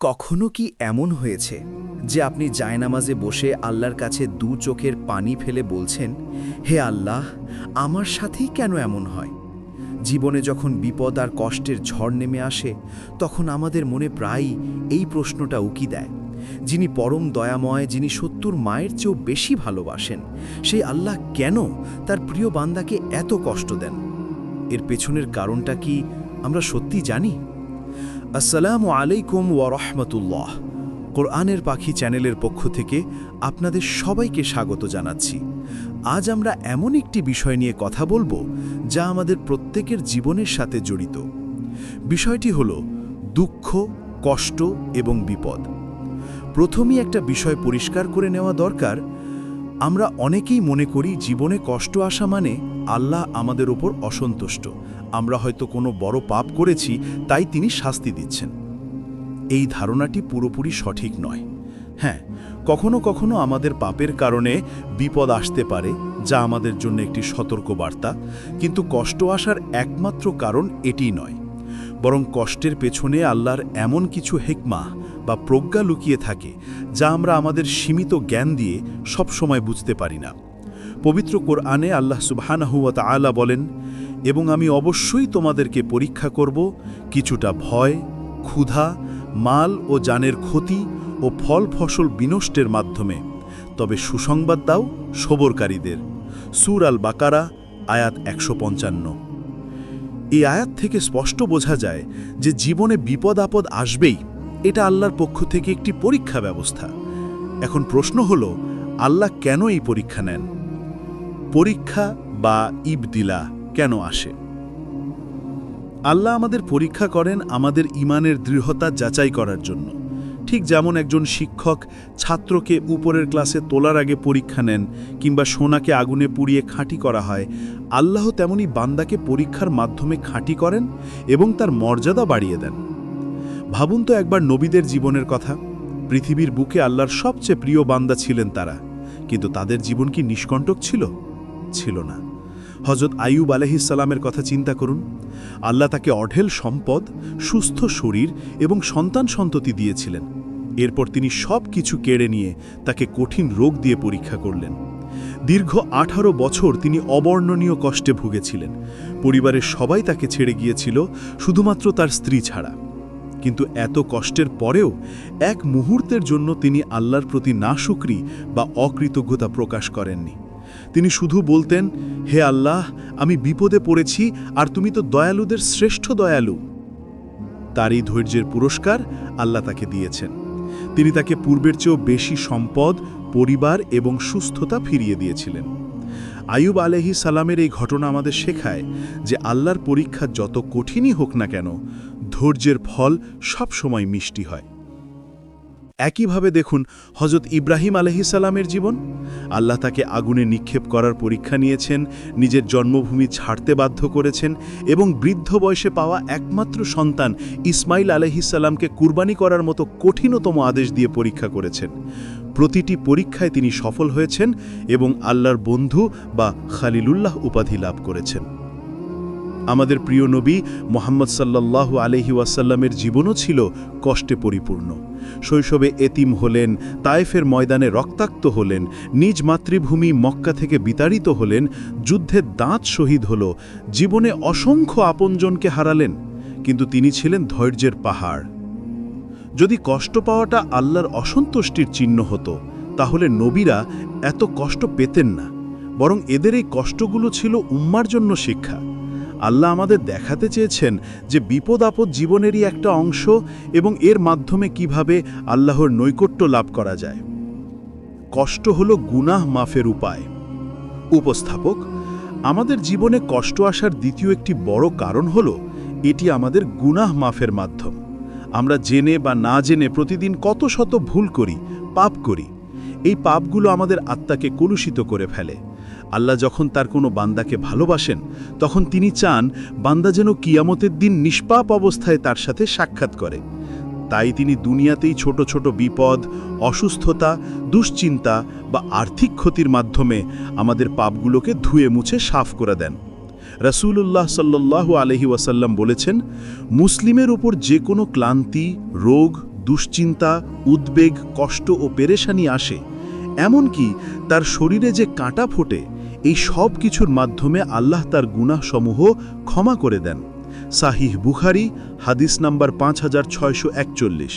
কখনো কি এমন হয়েছে যে আপনি জায়নামাজে বসে আল্লাহর কাছে দু চোখের পানি ফেলে বলছেন, হে আল্লাহ, আমার সাথেই কেন এমন হয়? জীবনে যখন বিপদ আর কষ্টের ঝড় নেমে আসে, তখন আমাদের মনে প্রায়ই এই প্রশ্নটা উকি দেয়। যিনি পরম দয়াময়, যিনি সত্তর মায়ের চেয়েও বেশি ভালোবাসেন, সেই আল্লাহ কেন তার প্রিয় বান্দাকে এত কষ্ট দেন? এর পেছনের কারণটা কি আমরা সত্যি জানি? আসসালামু আলাইকুম ওয়া রাহমাতুল্লাহ। কোরআনের পাখি চ্যানেলের পক্ষ থেকে আপনাদের সবাইকে স্বাগত জানাচ্ছি। আজ আমরা এমন একটি বিষয় নিয়ে কথা বলব যা আমাদের প্রত্যেকের জীবনের সাথে জড়িত। বিষয়টি হল দুঃখ, কষ্ট এবং বিপদ। প্রথমেই একটা বিষয় পরিষ্কার করে নেওয়া দরকার। আমরা অনেকেই মনে করি জীবনে কষ্ট আসা মানে আল্লাহ আমাদের ওপর অসন্তুষ্ট। আমরা হয়তো কোনো বড় পাপ করেছি, তাই তিনি শাস্তি দিচ্ছেন। এই ধারণাটি পুরোপুরি সঠিক নয়। হ্যাঁ কখনো কখনো আমাদের পাপের কারণে বিপদ আসতে পারে, যা আমাদের জন্য একটি সতর্কবার্তা, কিন্তু কষ্ট আসার একমাত্র কারণ এটি নয়। বরং কষ্টের পেছনে আল্লাহর এমন কিছু হেকমা বা প্রজ্ঞা লুকিয়ে থাকে, যা আমরা আমাদের সীমিত জ্ঞান দিয়ে সবসময় বুঝতে পারি না। পবিত্র কোরআনে আল্লাহ সুবহানাহুয়া আলা বলেন, এবং আমি অবশ্যই তোমাদেরকে পরীক্ষা করব কিছুটা ভয়, ক্ষুধা, মাল ও জানের ক্ষতি ও ফল ফসল বিনষ্টের মাধ্যমে। তবে সুসংবাদ দাও সবরকারীদের। সুর আল বাকারা আয়াত একশো পঞ্চান্ন। এই আয়াত থেকে স্পষ্ট বোঝা যায় যে জীবনে বিপদ আপদ আসবেই, এটা আল্লাহর পক্ষ থেকে একটি পরীক্ষা ব্যবস্থা। এখন প্রশ্ন হল, আল্লাহ কেন এই পরীক্ষা নেন? পরীক্ষা বা ইবদিলা কেন আসে? আল্লাহ আমাদের পরীক্ষা করেন আমাদের ইমানের দৃঢ়তা যাচাই করার জন্য। ঠিক যেমন একজন শিক্ষক ছাত্রকে উপরের ক্লাসে তোলার আগে পরীক্ষা নেন কিংবা সোনাকে আগুনে পুড়িয়ে খাঁটি করা হয়, আল্লাহ তেমনি বান্দাকে পরীক্ষার মাধ্যমে খাঁটি করেন এবং তার মর্যাদা বাড়িয়ে দেন। ভাবুন তো একবার নবীদের জীবনের কথা। পৃথিবীর বুকে আল্লাহর সবচেয়ে প্রিয় বান্দা ছিলেন তারা। কিন্তু তাদের জীবন কি নিষ্কণ্টক ছিল? ছিল না। হজরত আইয়ুব আলহিসাল্লামের কথা চিন্তা করুন। আল্লাহ তাকে অঢেল সম্পদ, সুস্থ শরীর এবং সন্তান সন্ততি দিয়েছিলেন। এরপর তিনি সব কিছু কেড়ে নিয়ে তাকে কঠিন রোগ দিয়ে পরীক্ষা করলেন। দীর্ঘ আঠারো বছর তিনি অবর্ণনীয় কষ্টে ভুগেছিলেন। পরিবারের সবাই তাকে ছেড়ে গিয়েছিল, শুধুমাত্র তার স্ত্রী ছাড়া। কিন্তু এত কষ্টের পরেও এক মুহূর্তের জন্য তিনি আল্লাহর প্রতি নাশুকরি বা অকৃতজ্ঞতা প্রকাশ করেননি। তিনি শুধু বলতেন, হে আল্লাহ, আমি বিপদে পড়েছি আর তুমি তো দয়ালুদের শ্রেষ্ঠ দয়ালু। তারই ধৈর্যের পুরস্কার আল্লাহ তাকে দিয়েছেন। তিনি তাকে পূর্বের চেয়েও বেশি সম্পদ, পরিবার এবং সুস্থতা ফিরিয়ে দিয়েছিলেন। আয়ুব আলহি সালামের এই ঘটনা আমাদের শেখায় যে আল্লাহর পরীক্ষা যত কঠিনই হোক না কেন, ধৈর্যের ফল সবসময় মিষ্টি হয়। একইভাবে দেখুন হজরত ইব্রাহিম আলহিসাল্লামের জীবন। আল্লাহ তাকে আগুনে নিক্ষেপ করার পরীক্ষা নিয়েছেন, নিজের জন্মভূমি ছাড়তে বাধ্য করেছেন এবং বৃদ্ধ বয়সে পাওয়া একমাত্র সন্তান ইসমাইল আলহিসাল্লামকে কুরবানি করার মতো কঠিনতম আদেশ দিয়ে পরীক্ষা করেছেন। প্রতিটি পরীক্ষায় তিনি সফল হয়েছেন এবং আল্লাহর বন্ধু বা খালিলুল্লাহ উপাধি লাভ করেছেন। আমাদের প্রিয় নবী মোহাম্মদ সাল্লাল্লাহু আলহি ওয়াসাল্লামের জীবনও ছিল কষ্টে পরিপূর্ণ। শৈশবে এতিম হলেন, তায়েফের ময়দানে রক্তাক্ত হলেন, নিজ মাতৃভূমি মক্কা থেকে বিতাড়িত হলেন, যুদ্ধে দাঁত শহীদ হল, জীবনে অসংখ্য আপনজনকে হারালেন, কিন্তু তিনি ছিলেন ধৈর্যের পাহাড়। যদি কষ্ট পাওয়াটা আল্লাহর অসন্তুষ্টির চিহ্ন হতো, তাহলে নবীরা এত কষ্ট পেতেন না, বরং এদের এই কষ্টগুলো ছিল উম্মার জন্য শিক্ষা। আল্লাহ আমাদের দেখাতে চেয়েছেন যে বিপদ আপদ জীবনেরই একটা অংশ এবং এর মাধ্যমে কীভাবে আল্লাহর নৈকট্য লাভ করা যায়। কষ্ট হল গুনাহ মাফের উপায়। উপস্থাপক, আমাদের জীবনে কষ্ট আসার দ্বিতীয় একটি বড় কারণ হল এটি আমাদের গুনাহ মাফের মাধ্যম। আমরা জেনে বা না জেনে প্রতিদিন কত শত ভুল করি, পাপ করি। এই পাপগুলো আমাদের আত্মাকে কলুষিত করে ফেলে। আল্লাহ যখন তার কোনো বান্দাকে ভালোবাসেন, তখন তিনি চান বান্দা যেন কিয়ামতের দিন নিষ্পাপ অবস্থায় তার সাথে সাক্ষাৎ করে। তাই তিনি দুনিয়াতেই ছোট ছোট বিপদ, অসুস্থতা, দুশ্চিন্তা বা আর্থিক ক্ষতির মাধ্যমে আমাদের পাপগুলোকে ধুয়ে মুছে সাফ করে দেন। রাসূলুল্লাহ সাল্লাল্লাহু আলহি ওয়াসাল্লাম বলেছেন, মুসলিমের উপর যে কোনো ক্লান্তি, রোগ, দুশ্চিন্তা, উদ্বেগ, কষ্ট ও পেরেশানি আসে, এমনকি তার শরীরে যে কাঁটা ফোটে এই সব কিছুর মাধ্যমে আল্লাহ তার গুনাহসমূহ ক্ষমা করে দেন। সাহিহ বুখারি, হাদিস নাম্বার পাঁচ হাজার ছয়শো একচল্লিশ।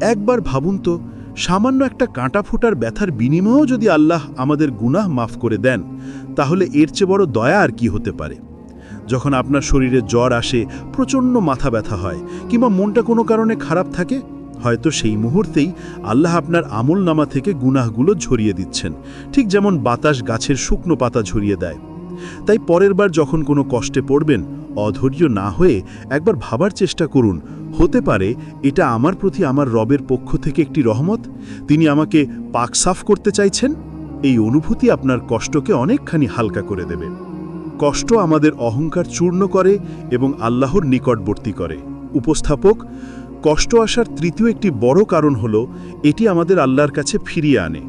একবার ভাবুন তো, সামান্য একটা কাঁটা ফোটার ব্যথার বিনিময়েও যদি আল্লাহ আমাদের গুনাহ মাফ করে দেন, তাহলে এর চেয়ে বড় দয়া আর কি হতে পারে? যখন আপনার শরীরে জ্বর আসে, প্রচণ্ড মাথা ব্যথা হয়, কিংবা মনটা কোনো কারণে খারাপ থাকে হয়তো সেই মুহূর্তেই আল্লাহ আপনার আমল নামা থেকে গুনাহগুলো ঝরিয়ে দিচ্ছেন, ঠিক যেমন বাতাস গাছের শুকনো পাতা ঝরিয়ে দেয়। তাই পরের বার যখন কোনো কষ্টে পড়বেন, অধৈর্য না হয়ে একবার ভাবার চেষ্টা করুন, হতে পারে এটা আমার প্রতি আমার রবের পক্ষ থেকে একটি রহমত? তিনি আমাকে পাক সাফ করতে চাইছেন? এই অনুভূতি আপনার কষ্টকে অনেকখানি হালকা করে দেবে। কষ্ট আমাদের অহংকার চূর্ণ করে এবং আল্লাহর নিকটবর্তী করে। উপস্থাপক কষ্ট আসার তৃতীয় একটি বড় কারণ হল, এটি আমাদের আল্লাহর কাছে ফিরিয়ে আনে।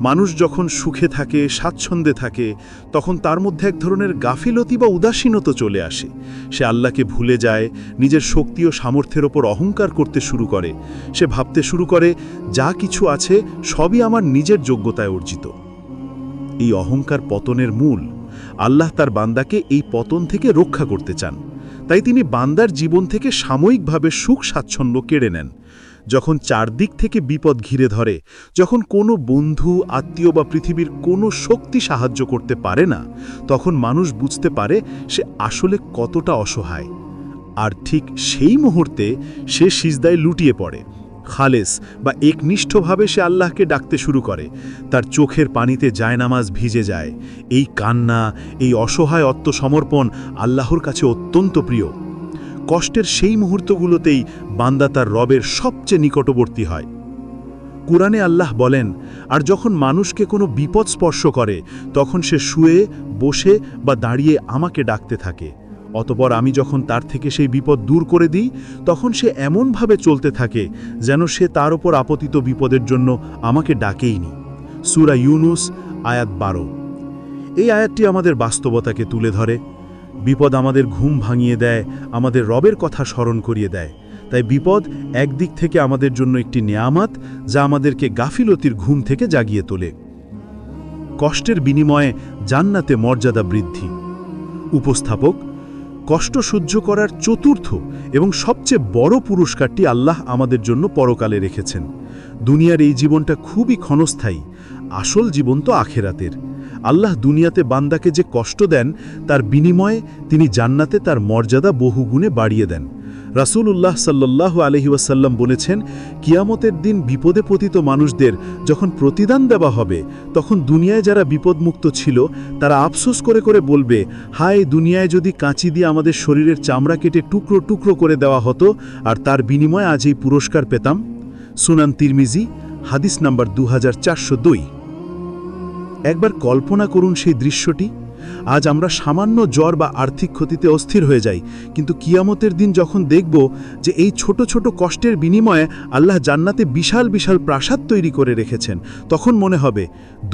মানুষ যখন সুখে থাকে, স্বাচ্ছন্দ্যে থাকে, তখন তার মধ্যে এক ধরনের গাফিলতি বা উদাসীনতা চলে আসে। সে আল্লাহকে ভুলে যায়, নিজের শক্তি ও সামর্থ্যের ওপর অহংকার করতে শুরু করে। সে ভাবতে শুরু করে, যা কিছু আছে, সবই আমার নিজের যোগ্যতায় অর্জিত। এই অহংকার পতনের মূল, আল্লাহ তার বান্দাকে এই পতন থেকে রক্ষা করতে চান। তাই তিনি বান্দার জীবন থেকে সাময়িকভাবে সুখ স্বাচ্ছন্দ্য কেড়ে নেন। যখন চারদিক থেকে বিপদ ঘিরে ধরে, যখন কোনো বন্ধু, আত্মীয় বা পৃথিবীর কোনো শক্তি সাহায্য করতে পারে না, তখন মানুষ বুঝতে পারে সে আসলে কতটা অসহায়। আর ঠিক সেই মুহূর্তে সে সিজদায় লুটিয়ে পড়ে। খালেস বা একনিষ্ঠভাবে সে আল্লাহকে ডাকতে শুরু করে। তার চোখের পানিতে জায়নামাজ ভিজে যায়। এই কান্না, এই অসহায় আত্মসমর্পণ আল্লাহর কাছে অত্যন্ত প্রিয়। কষ্টের সেই মুহূর্তগুলোতেই বান্দা তার রবের সবচেয়ে নিকটবর্তী হয়। কোরআনে আল্লাহ বলেন, আর যখন মানুষকে কোনো বিপদ স্পর্শ করে, তখন সে শুয়ে, বসে বা দাঁড়িয়ে আমাকে ডাকতে থাকে। অতপর আমি যখন তার থেকে সেই বিপদ দূর করে দিই, তখন সে এমনভাবে চলতে থাকে যেন সে তার ওপর আপতিত বিপদের জন্য আমাকে ডাকেইনি। সুরা ইউনুস, আয়াত বারো। এই আয়াতটি আমাদের বাস্তবতাকে তুলে ধরে। বিপদ আমাদের ঘুম ভাঙিয়ে দেয়, আমাদের রবের কথা স্মরণ করিয়ে দেয়। তাই বিপদ একদিক থেকে আমাদের জন্য একটি নেয়ামাত যা আমাদেরকে গাফিলতির ঘুম থেকে জাগিয়ে তোলে। কষ্টের বিনিময়ে জান্নাতে মর্যাদা বৃদ্ধি। উপস্থাপক কষ্ট সহ্য করার চতুর্থ এবং সবচেয়ে বড় পুরস্কারটি আল্লাহ আমাদের জন্য পরকালে রেখেছেন। দুনিয়ার এই জীবনটা খুবই ক্ষণস্থায়ী, আসল জীবন তো আখেরাতের। আল্লাহ দুনিয়াতে বান্দাকে যে কষ্ট দেন, তার বিনিময়ে তিনি জান্নাতে তার মর্যাদা বহুগুণে বাড়িয়ে দেন। রাসূলুল্লাহ সাল্লাহ আলহিউসাল্লাম বলেছেন, কিয়ামতের দিন বিপদে পতিত মানুষদের যখন প্রতিদান দেওয়া হবে, তখন দুনিয়ায় যারা বিপদমুক্ত ছিল, তারা আফসোস করে করে বলবে, হায়, দুনিয়ায় যদি কাঁচি দিয়ে আমাদের শরীরের চামড়া কেটে টুকরো টুকরো করে দেওয়া হতো, আর তার বিনিময়ে আজ এই পুরস্কার পেতাম? সুনান তিরমিজি, হাদিস নাম্বার দু হাজার চারশো দুই। একবার কল্পনা করুন সেই দৃশ্যটি। আজ আমরা সামান্য জ্বর বা আর্থিক ক্ষতিতে অস্থির হয়ে যাই। কিন্তু কিয়ামতের দিন যখন দেখব যে এই ছোট ছোট কষ্টের বিনিময়ে আল্লাহ জান্নাতে বিশাল বিশাল প্রাসাদ তৈরি করে রেখেছেন, তখন মনে হবে,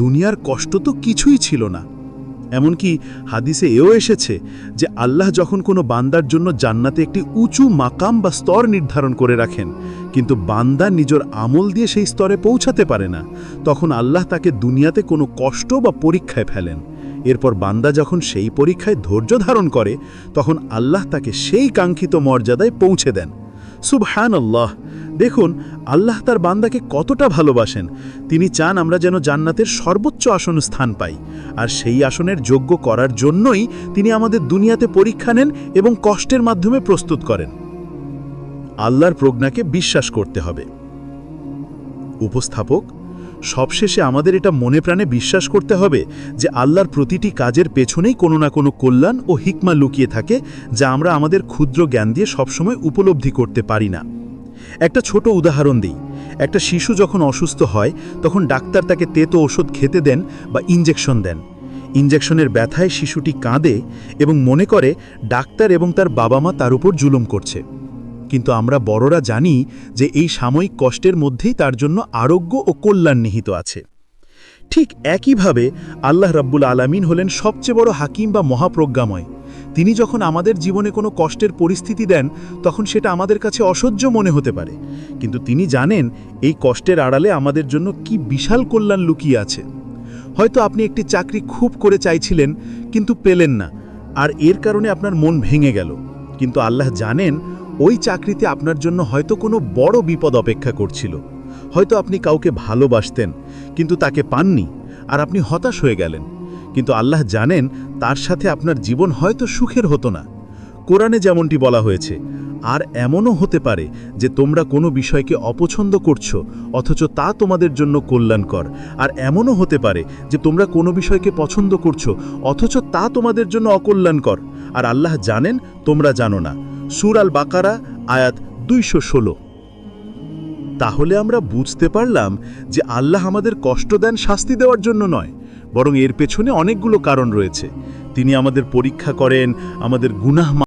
দুনিয়ার কষ্ট তো কিছুই ছিল না। এমনকি হাদিসে এও এসেছে যে আল্লাহ যখন কোনো বান্দার জন্য জান্নাতে একটি উঁচু মাকাম বা স্তর নির্ধারণ করে রাখেন, কিন্তু বান্দা নিজের আমল দিয়ে সেই স্তরে পৌঁছাতে পারে না, তখন আল্লাহ তাকে দুনিয়াতে কোনো কষ্ট বা পরীক্ষায় ফেলেন। এরপর বান্দা যখন সেই পরীক্ষায় ধৈর্য ধারণ করে, তখন আল্লাহ তাকে সেই কাঙ্ক্ষিত মর্যাদায় পৌঁছে দেন। সুবহান আল্লাহ দেখুন, আল্লাহ তার বান্দাকে কতটা ভালোবাসেন। তিনি চান আমরা যেন জান্নাতের সর্বোচ্চ আসন স্থান পাই, আর সেই আসনের যোগ্য করার জন্যই তিনি আমাদের দুনিয়াতে পরীক্ষা নেন এবং কষ্টের মাধ্যমে প্রস্তুত করেন। আল্লাহর প্রজ্ঞাকে বিশ্বাস করতে হবে। উপস্থাপক সবশেষে আমাদের এটা মনে প্রাণে বিশ্বাস করতে হবে যে আল্লাহর প্রতিটি কাজের পেছনেই কোনো না কোনো কল্যাণ ও হিকমা লুকিয়ে থাকে যা আমরা আমাদের ক্ষুদ্র জ্ঞান দিয়ে সবসময় উপলব্ধি করতে পারি না। একটা ছোট উদাহরণ দিই। একটা শিশু যখন অসুস্থ হয়, তখন ডাক্তার তাকে তেতো ওষুধ খেতে দেন বা ইঞ্জেকশন দেন। ইঞ্জেকশনের ব্যথায় শিশুটি কাঁদে এবং মনে করে, ডাক্তার এবং তার বাবা মা তার উপর জুলুম করছে। কিন্তু আমরা বড়রা জানি যে এই সাময়িক কষ্টের মধ্যেই তার জন্য আরোগ্য ও কল্যাণ নিহিত আছে। ঠিক একইভাবে আল্লাহ রাব্বুল আলামিন হলেন সবচেয়ে বড় হাকিম বা মহাপ্রজ্ঞাময়। তিনি যখন আমাদের জীবনে কোনো কষ্টের পরিস্থিতি দেন, তখন সেটা আমাদের কাছে অসহ্য মনে হতে পারে। কিন্তু তিনি জানেন, এই কষ্টের আড়ালে আমাদের জন্য কি বিশাল কল্যাণ লুকিয়ে আছে। হয়তো আপনি একটি চাকরি খুব করে চাইছিলেন, কিন্তু পেলেন না, আর এর কারণে আপনার মন ভেঙে গেল। কিন্তু আল্লাহ জানেন ওই চাকরিতে আপনার জন্য হয়তো কোনো বড় বিপদ অপেক্ষা করছিল। হয়তো আপনি কাউকে ভালোবাসতেন, কিন্তু তাকে পাননি আর আপনি হতাশ হয়ে গেলেন। কিন্তু আল্লাহ জানেন, তার সাথে আপনার জীবন হয়তো সুখের হতো না। কোরআনে যেমনটি বলা হয়েছে, আর এমনও হতে পারে যে তোমরা কোনো বিষয়কে অপছন্দ করছ, অথচ তা তোমাদের জন্য কল্যাণকর। আর এমনও হতে পারে যে তোমরা কোনো বিষয়কে পছন্দ করছ, অথচ তা তোমাদের জন্য অকল্যাণকর। আর আল্লাহ জানেন, তোমরা জানো না। সুর আল বাকারা আয়াত দুইশো ষোলো। তাহলে আমরা বুঝতে পারলাম যে আল্লাহ আমাদের কষ্ট দেন শাস্তি দেওয়ার জন্য নয়, বরং এর পেছনে অনেকগুলো কারণ রয়েছে। তিনি আমাদের পরীক্ষা করেন, আমাদের গুনাহ